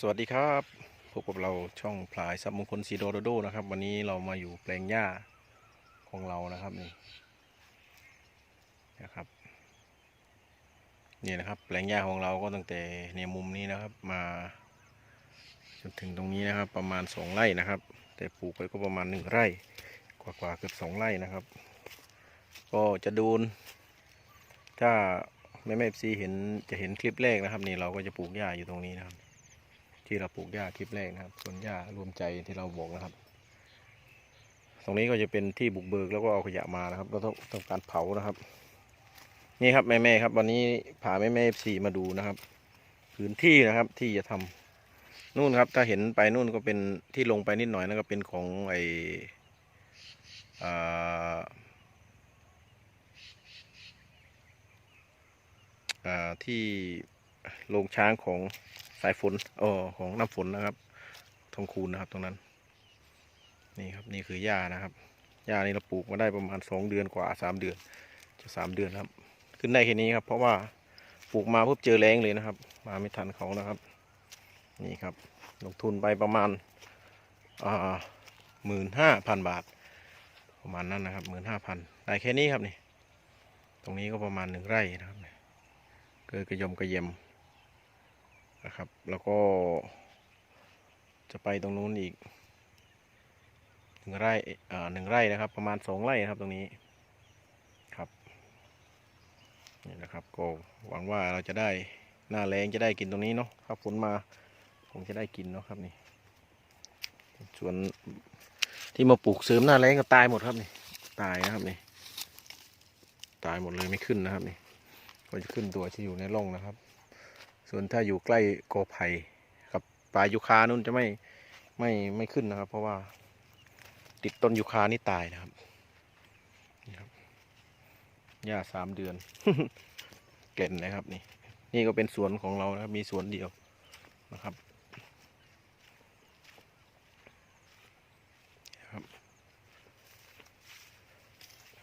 สวัสดีครับพบกับเราช่องพลายซับมงคลซีโดโดโดนะครับ วันนี้เรามาอยู่แปลงหญ้าของเรานะครับนี่นะครับนี่นะครับ แปลงหญ้าของเราก็ตั้งแต่ในมุมนี้นะครับ มาจนถึงตรงนี้นะครับ ประมาณสองไร่นะครับ แต่ปลูกไปก็ประมาณหนึ่งไร่ กว่าๆเกือบสองไร่นะครับ ก็จะดูนถ้าแม่แม่ซีเห็นจะเห็นคลิปแรกนะครับ นี่เราก็จะปลูกหญ้าอยู่ตรงนี้นะครับ ที่เราปลูกหญ้าคลิปแรกนะครับสวนหญ้ารวมใจที่เราบอกนะครับ ตรงนี้ก็จะเป็นที่บุกเบิกแล้วก็เอาขยะมานะครับ เราต้องต้องการเผานะครับ นี่ครับแม่ๆครับ วันนี้พาแม่แม่สี่มาดูนะครับ พื้นที่นะครับที่จะทำนู่นครับ ถ้าเห็นไปนู่นก็เป็นที่ลงไปนิดหน่อยนั่นก็เป็นของไออ่าที่โรงช้างของ สายฝนเออของน้ำฝนนะครับทองคูณนะครับตรงนั้น นี่ครับนี่คือหญ้านะครับหญ้านี่เราปลูกมาได้ประมาณสองเดือนกว่าสามเดือน จะสามเดือนครับ ขึ้นได้แค่นี้ครับ เพราะว่าปลูกมาปุ๊บเจอแรงเลยนะครับ มาไม่ทันเขานะครับ นี่ครับ ลงทุนไปประมาณอ่าหมื่นห้าพันบาท ประมาณนั้นนะครับหมื่นห้าพันได้แค่นี้ครับนี่ ตรงนี้ก็ประมาณหนึ่งไร่นะครับเกิดกระยมกระเยม นะครับ แล้วก็จะไปตรงนู้นอีกหนึ่งไร่อ่าหนึ่งไร่นะครับ ประมาณสองไร่นะครับตรงนี้ครับนี่นะครับก็หวังว่าเราจะได้หน้าแรงจะได้กินตรงนี้เนาะถ้าฝนมาคงจะได้กินเนาะครับนี่ส่วนที่มาปลูกเสริมหน้าแรงก็ตายหมดครับนี่ตายนะครับนี่ตายหมดเลยไม่ขึ้นนะครับนี่ก็จะขึ้นตัวที่อยู่ในร่องนะครับ ส่วนถ้าอยู่ใกล้กอไผ่กับปลายยูคานู่นจะไม่ไม่ไม่ขึ้นนะครับ เพราะว่าติดต้นยูคานี่ตายนะครับนี่ครับหญ้าสามเดือนเกล็นนะครับ นี่ นี่ก็เป็นสวนของเรานะครับ มีสวนเดียวนะครับครับ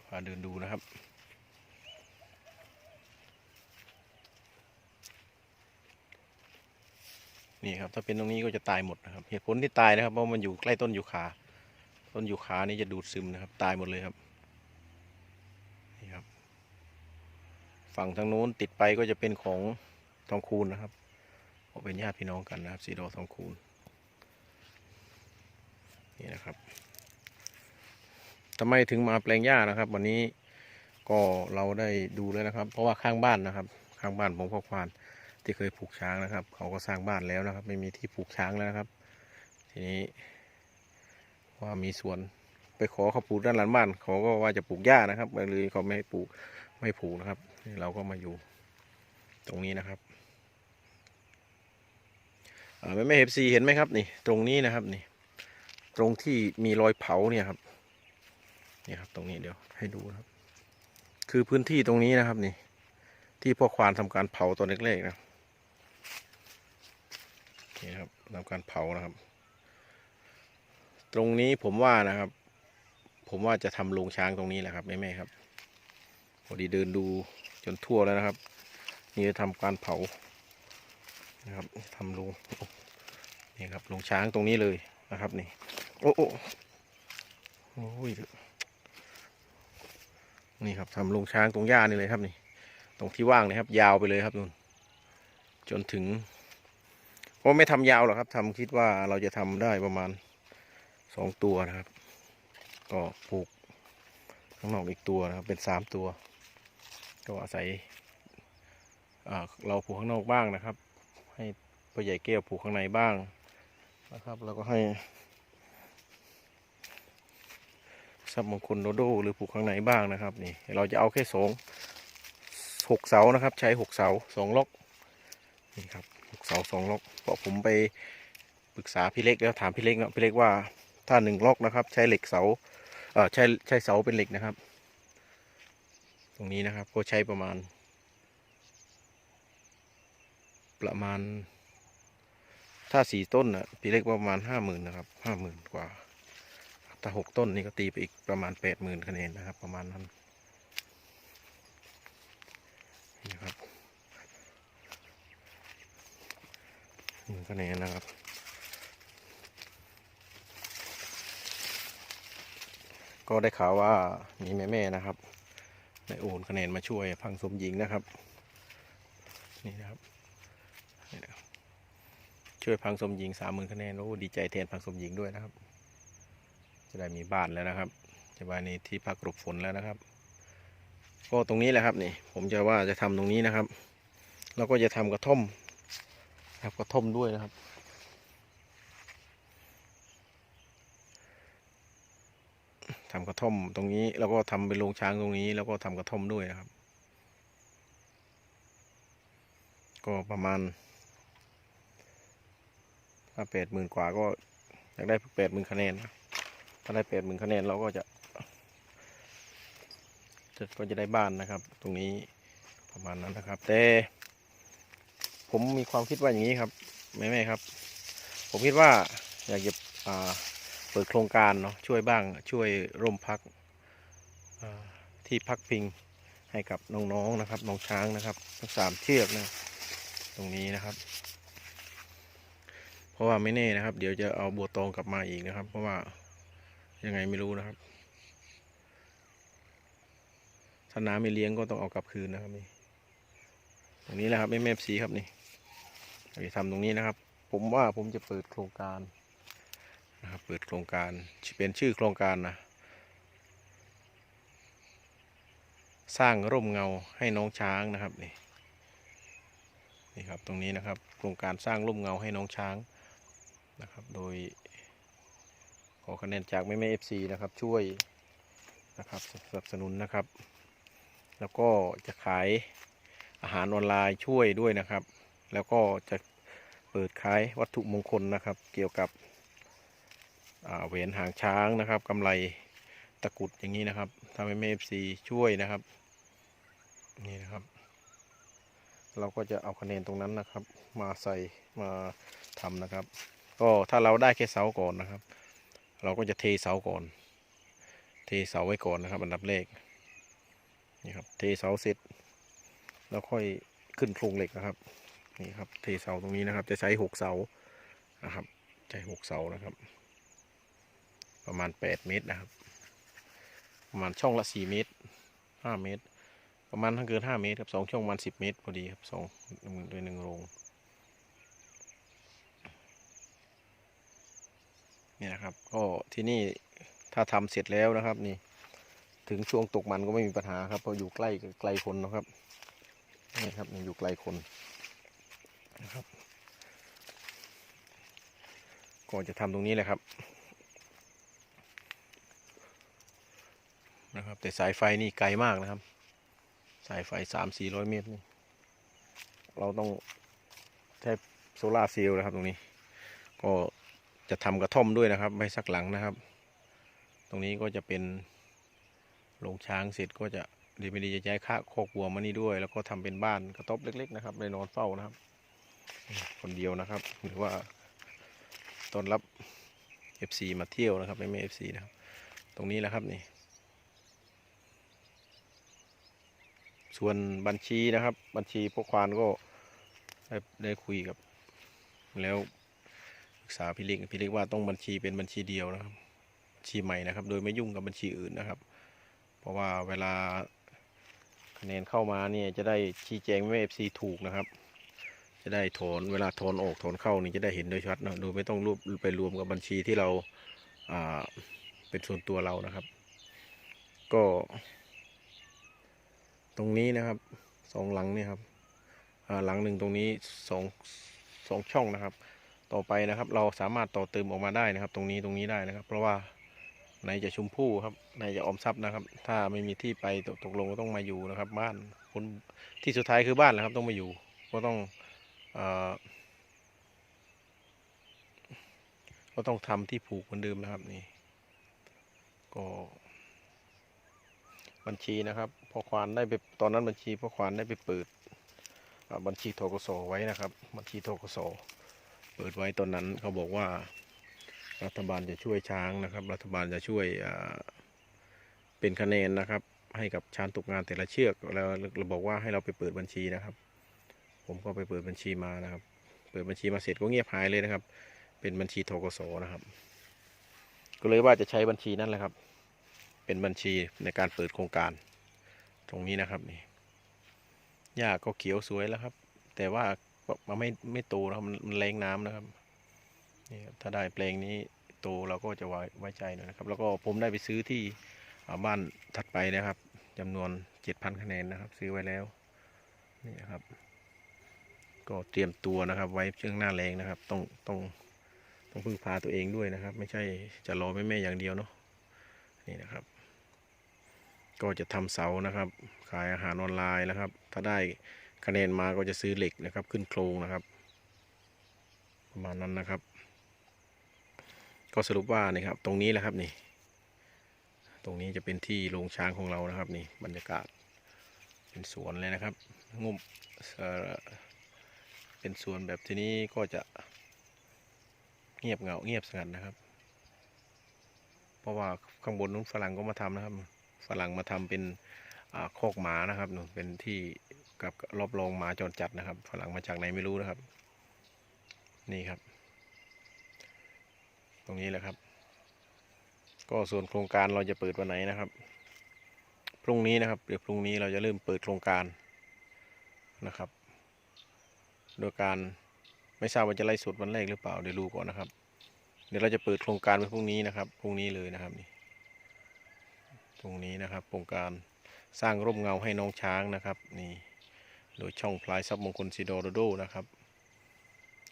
พาเดินดูนะครับ นี่ครับถ้าเป็นตรงนี้ก็จะตายหมดนะครับเหตุผลที่ตายนะครับเพราะมันอยู่ใกล้ต้นยูคาต้นยูคานี่จะดูดซึมนะครับ ตายหมดเลยครับนี่ครับ ฝั่งทางโน้นติดไปก็จะเป็นของทองคูณนะครับเป็นญาติพี่น้องกันนะครับสีดอทองคูณนี่นะครับทำไมถึงมาแปลงหญ้านะครับ วันนี้ก็เราได้ดูแล้วนะครับ เพราะว่าข้างบ้านนะครับ ข้างบ้านผมพ่อควาน ที่เคยผูกช้างนะครับ เขาก็สร้างบ้านแล้วนะครับ ไม่มีที่ผูกช้างแล้วนะครับ ทีนี้ ว่ามีสวนไปขอเขาปลูกด้านหลังบ้านเขาก็ว่าจะปลูกหญ้านะครับเลยเขาไม่ปลูกไม่ปลูกนะครับนี่เราก็มาอยู่ตรงนี้นะครับอ่าไม่ไม่เห็นซีเห็นไหมครับนี่ ตรงนี้นะครับนี่ ตรงที่มีรอยเผาเนี่ยครับนี่ครับ ตรงนี้เดี๋ยวให้ดูนะครับ คือพื้นที่ตรงนี้นะครับนี่ ที่พ่อควานทำการเผาตอนเล็กๆนะ นี่ครับทำการเผานะครับ ตรงนี้ผมว่านะครับ ผมว่าจะทำโรงช้างตรงนี้แหละครับแม่ๆครับพอดีเดินดูจนทั่วแล้วนะครับ นี่จะทำการเผานะครับทำโรงนี่ครับโรงช้างตรงนี้เลยนะครับนี่ โอ้โอ้โอ้ยนี่ครับทำโรงช้างตรงหญ้านี่เลยครับนี่ ตรงที่ว่างเลยครับ ยาวไปเลยครับนู่นจนถึง ก็ไม่ทำยาวหรอกครับทำคิดว่าเราจะทำได้ประมาณสองตัวนะครับ ก็ปลูกข้างนอกอีกตัวนะครับ เป็นสามตัว ก็อาศัยเราปลูกข้างนอกบ้างนะครับ ให้พ่อใหญ่แก้วปลูกข้างในบ้างนะครับ แล้วก็ให้ซับมงคลโดโดหรือปลูกข้างในบ้างนะครับ นี่ เราจะเอาแค่สองหกเสานะครับ ใช้หกเสาสองล็อกนี่ครับ เสาสองล็อกเพราะผมไปปรึกษาพี่เล็กแล้วถามพี่เล็กเนาะพี่เล็กว่าถ้าหนึ่งล็อกนะครับ ใช้เหล็กเสาเออใช้ใช้เสาเป็นเหล็กนะครับ ตรงนี้นะครับก็ใช้ประมาณ ประมาณ ถ้าสี่ต้นนะพี่เล็กประมาณห้าหมื่นนะครับห้าหมื่นกว่าถ้าหกต้นนี่ก็ตีไปอีกประมาณแปดหมื่นคะแนนนะครับ ประมาณนั้น นี่ครับหมื่นคะแนนนะครับก็ได้ข่าวว่ามีแม่ๆนะครับได้โอนคะแนนมาช่วยพังสมหญิงนะครับ นี่นะครับช่วยพังสมหญิงสามหมื่นคะแนนโอ้ดีใจแทนพังสมหญิงด้วยนะครับ จะได้มีบ้านแล้วนะครับจะบ้านนี้ที่พักหลบฝนแล้วนะครับ ก็ตรงนี้แหละครับนี่ผมจะว่าจะทำตรงนี้นะครับ แล้วก็จะทำกระท่อม ครับกระท่อมด้วยนะครับทำกระท่อมตรงนี้ แล้วก็ทำเป็นโรงช้างตรงนี้ แล้วก็ทำกระท่อมด้วยนะครับ ก็ประมาณถ้าแปดหมื่นกว่าก็อยากได้แปดหมื่นคะแนนนะถ้าได้แปดหมื่นคะแนนเราก็จะจะก็จะได้บ้านนะครับ ตรงนี้ประมาณนั้นนะครับ แต่ ผมมีความคิดว่าอย่างนี้ครับแม่แม่ครับ ผมคิดว่าอยากจะเปิดโครงการเนาะช่วยบ้างช่วยร่มพักที่พักพิงให้กับน้องๆนะครับน้องช้างนะครับทั้งสามเชือกนะตรงนี้นะครับ เพราะว่าไม่แน่นะครับ เดี๋ยวจะเอาบัวตองกลับมาอีกนะครับ เพราะว่ายังไงไม่รู้นะครับถ้าน้ำไม่เลี้ยงก็ต้องเอากลับคืนนะครับนี่ตรงนี้แหละครับไม่แม่สีครับนี่ เราจะทำตรงนี้นะครับ ผมว่าผมจะเปิดโครงการนะครับเปิดโครงการเป็นชื่อโครงการนะสร้างร่มเงาให้น้องช้างนะครับนี่นี่ครับตรงนี้นะครับโครงการสร้างร่มเงาให้น้องช้างนะครับ โดยขอคะแนนจากแม่แม่เอฟซีนะครับช่วยนะครับสนับสนุนนะครับ แล้วก็จะขายอาหารออนไลน์ช่วยด้วยนะครับ แล้วก็จะเปิดขายวัตถุมงคลนะครับ เกี่ยวกับเหรียญหางช้างนะครับกำไรตะกรุดอย่างนี้นะครับทำให้แม่เอฟซีช่วยนะครับ นี่นะครับ เราก็จะเอาคะแนนตรงนั้นนะครับ มาใส่มาทำนะครับ ก็ถ้าเราได้แค่เสาก่อนนะครับ เราก็จะเทเสาก่อน เทเสาไว้ก่อนนะครับ อันดับแรกนี่ครับเทเสาเสร็จ แล้วค่อยขึ้นโครงเหล็กนะครับ นี่ครับเทเสาตรงนี้นะครับ จะใช้หกเสานะครับ ใช้หกเสานะครับ ประมาณ8เมตรนะครับ ประมาณช่องละ4เมตร5เมตร ประมาณถ้าเกิน5เมตรครับสองช่องประมาณ10เมตรพอดีครับสองโดยหนึ่งโรงเนี่นะครับก็ที่นี่ถ้าทำเสร็จแล้วนะครับนี่ ถึงช่วงตกมันก็ไม่มีปัญหาครับเพราะอยู่ใกล้ไกลคนนะครับนี่ครับอยู่ไกลคน นะครับก็จะทำตรงนี้แหละครับนะครับ แต่สายไฟนี่ไกลมากนะครับ สายไฟสามสี่ร้อยเมตรนี่เราต้องใช้โซลาร์เซลล์นะครับตรงนี้ ก็จะทำกระท่อมด้วยนะครับไว้สักหลังนะครับ ตรงนี้ก็จะเป็นโรงช้างเสร็จก็จะดีไม่ดีจะย้ายค่าโคกวัวมานี่ด้วย แล้วก็ทำเป็นบ้านกระต๊อบเล็ก ๆ นะครับได้นอนเฝ้านะครับ คนเดียวนะครับ หรือว่าต้อนรับ FC มาเที่ยวนะครับไม่ไม่ FC นะครับ ตรงนี้แหละครับนี่ ส่วนบัญชีนะครับ บัญชีพวกควานก็ได้ได้คุยกับ แล้วปรึกษาพี่เล็กพี่เล็กว่าต้องบัญชีเป็นบัญชีเดียวนะครับบัญชีใหม่นะครับ โดยไม่ยุ่งกับบัญชีอื่นนะครับ เพราะว่าเวลาคะแนนเข้ามาเนี่ยจะได้ชี้แจงไม่เอฟซีถูกนะครับ จะได้ถอนเวลาถอนออกถอนเข้านี่จะได้เห็นโดยชัดนะโดยไม่ต้องรวบไปรวมกับบัญชีที่เราอ่าเป็นส่วนตัวเรานะครับ ก็ ตรงนี้นะครับสองหลังนี่ครับอ่าหลังหนึ่งตรงนี้สองสองช่องนะครับ ต่อไปนะครับ เราสามารถต่อเติมออกมาได้นะครับ ตรงนี้ตรงนี้ได้นะครับ เพราะว่าในจะชุมพู่ครับในจะออมทรัพย์นะครับ ถ้าไม่มีที่ไปตกตกลงก็ต้องมาอยู่นะครับ บ้านคนที่สุดท้ายคือบ้านแหละครับ ต้องมาอยู่ ก็ต้อง ก็ต้องทำที่ผูกเหมือนเดิมนะครับนี่ ก็บัญชีนะครับพ่อควานได้ไปตอนนั้นบัญชีพ่อควานได้ไปเปิดบัญชีทกสไว้นะครับ บัญชีทกสเปิดไว้ตอนนั้นเขาบอกว่า รัฐบาลจะช่วยช้างนะครับ รัฐบาลจะช่วยเป็นคะแนนนะครับ ให้กับช้างตกงานแต่ละเชือกแล้วเราบอกว่าให้เราไปเปิดบัญชีนะครับ ผมก็ไปเปิดบัญชีมานะครับ เปิดบัญชีมาเสร็จก็เงียบหายเลยนะครับ เป็นบัญชีทกสนะครับ ก็เลยว่าจะใช้บัญชีนั่นแหละครับ เป็นบัญชีในการเปิดโครงการ ตรงนี้นะครับนี่หญ้าก็เขียวสวยแล้วครับ แต่ว่ามันไม่ไม่โตนะครับมันมันแรงน้ำนะครับนี่ครับถ้าได้แปลงนี้โตเราก็จะไว้ไว้ใจหน่อยนะครับ แล้วก็ผมได้ไปซื้อที่บ้านถัดไปนะครับจำนวนเจ็ดพันคะแนนนะครับ ซื้อไว้แล้วนี่ครับ ก็เตรียมตัวนะครับ ไว้ช่วงหน้าแรงนะครับ ต้องต้องต้องพึ่งพาตัวเองด้วยนะครับ ไม่ใช่จะรอแม่แม่ๆอย่างเดียวเนาะนี่นะครับ ก็จะทำเสานะครับ ขายอาหารออนไลน์นะครับ ถ้าได้คะแนนมาก็จะซื้อเหล็กนะครับ ขึ้นโครงนะครับ ประมาณนั้นนะครับ ก็สรุปว่านี่ครับ ตรงนี้แหละครับนี่ ตรงนี้จะเป็นที่โรงช้างของเรานะครับ นี่บรรยากาศเป็นสวนเลยนะครับงุ่ม เป็นสวนแบบที่นี้ก็จะเงียบเหงาเงียบสงัดนะครับ เพราะว่าข้างบนนู้นฝรั่งก็มาทำนะครับ ฝรั่งมาทำเป็นโคอกหมานะครับนู่นเป็นที่กับรอบรองหมาจรจัดนะครับ ฝรั่งมาจากไหนไม่รู้นะครับ นี่ครับ ตรงนี้แหละครับ ก็ส่วนโครงการเราจะเปิดวันไหนนะครับ พรุ่งนี้นะครับเดี๋ยวพรุ่งนี้เราจะเริ่มเปิดโครงการนะครับ โดยการไม่ทราบว่าจะไล่สดวันแรกหรือเปล่าเดี๋ยวดูก่อนนะครับ เดี๋ยวเราจะเปิดโครงการไว้พรุ่งนี้นะครับพรุ่งนี้เลยนะครับนี่ตรงนี้นะครับโครงการสร้างร่มเงาให้น้องช้างนะครับนี่โดยช่องพลายซับมงคลซีโดโดโดนะครับ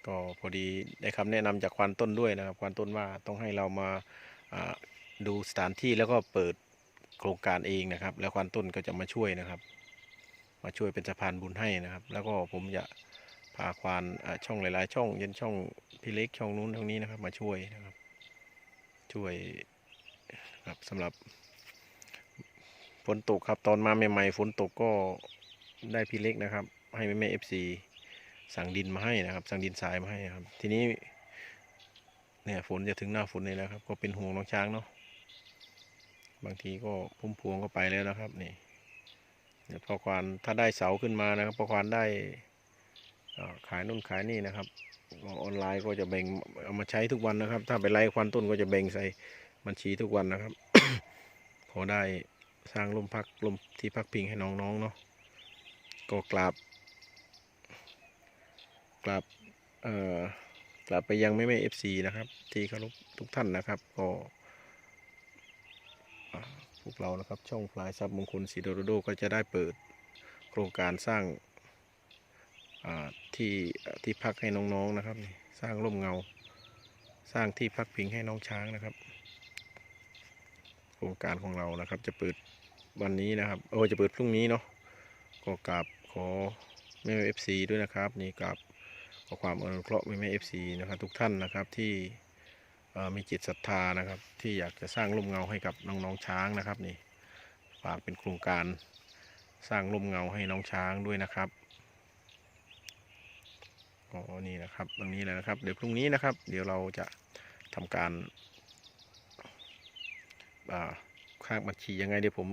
ก็พอดีได้คำแนะนำจากควานต้นด้วยนะครับควานต้นว่าต้องให้เรามาอ่าดูสถานที่แล้วก็เปิดโครงการเองนะครับ แล้วควานต้นก็จะมาช่วยนะครับ มาช่วยเป็นสะพานบุญให้นะครับ แล้วก็ผมจะ พาควานช่องหลาย ๆ ช่องเย็นช่องพี่เล็กช่องนู้นช่องนี้นะครับ มาช่วยนะครับ ช่วยครับสำหรับฝนตกครับ ตอนมาใหม่ ๆ ฝนตกก็ได้พี่เล็กนะครับ ให้แม่แม่เอฟซีสั่งดินมาให้นะครับ สั่งดินทรายมาให้ครับ ทีนี้ เนี่ยฝนจะถึงหน้าฝนเลยแล้วครับ ก็เป็นห่วงน้องช้างเนาะบางทีก็พุ่มพวงก็ไปแล้วนะครับนี่เนี่ยพอควานถ้าได้เสาขึ้นมานะครับพอควานได้ ขายนู่นขายนี่นะครับออนไลน์ก็จะแบ่งเอามาใช้ทุกวันนะครับ ถ้าไปไล่ควานต้นก็จะแบ่งใส่บัญชีทุกวันนะครับ พอได้สร้างร่มพักร่มที่พักพิงให้น้องๆเนาะก็กราบกราบเอ่อกราบไปยังแม่แม่เอฟซีนะครับ ที่เคารพทุกท่านนะครับ ก็พวกเรานะครับช่องพลายซับมงคลสีโดโดโดก็จะได้เปิดโครงการสร้าง ที่ที่พักให้น้องๆนะครับนี่สร้างร่มเงา สร้างที่พักพิงให้น้องช้างนะครับ โครงการของเรานะครับ จะเปิดวันนี้นะครับโอ้จะเปิดพรุ่งนี้เนาะก็กราบขอแม่เอฟซีด้วยนะครับ นี่กราบขอความอนุเคราะห์แม่แม่เอฟซีนะครับ ทุกท่านนะครับที่มีจิตศรัทธานะครับ ที่อยากจะสร้างร่มเงาให้กับน้องๆช้างนะครับนี่ฝากเป็นโครงการสร้างร่มเงาให้น้องช้างด้วยนะครับ อ๋อนี่นะครับตรงนี้เลยนะครับ เดี๋ยวพรุ่งนี้นะครับ เดี๋ยวเราจะทำการอ่าค่าบัญชียังไงเดี๋ยวผม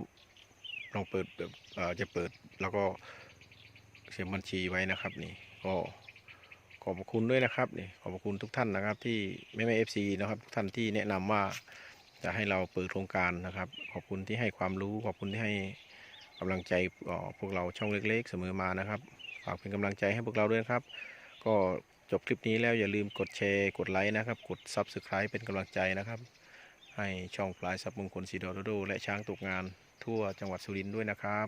ลองเปิดแบบจะเปิดแล้วก็เสียบบัญชีไว้นะครับ นี่ก็ขอบคุณด้วยนะครับนี่ขอบคุณทุกท่านนะครับ ที่แม่แม่เอฟซีนะครับทุกท่านที่แนะนำว่าจะให้เราเปิดโครงการนะครับ ขอบคุณที่ให้ความรู้ ขอบคุณที่ให้กำลังใจพวกเราช่องเล็ก ๆ เสมอมานะครับฝากเป็นกำลังใจให้พวกเราด้วยครับ ก็จบคลิปนี้แล้วอย่าลืมกดแชร์ กดไลค์นะครับ กด Subscribe เป็นกำลังใจนะครับ ให้ช่องพลายสับมงคลสีดอโดโดและช้างตกงานทั่วจังหวัดสุรินทร์ด้วยนะครับ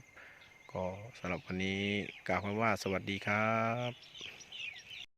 ก็สำหรับวันนี้กล่าวคำว่าสวัสดีครับ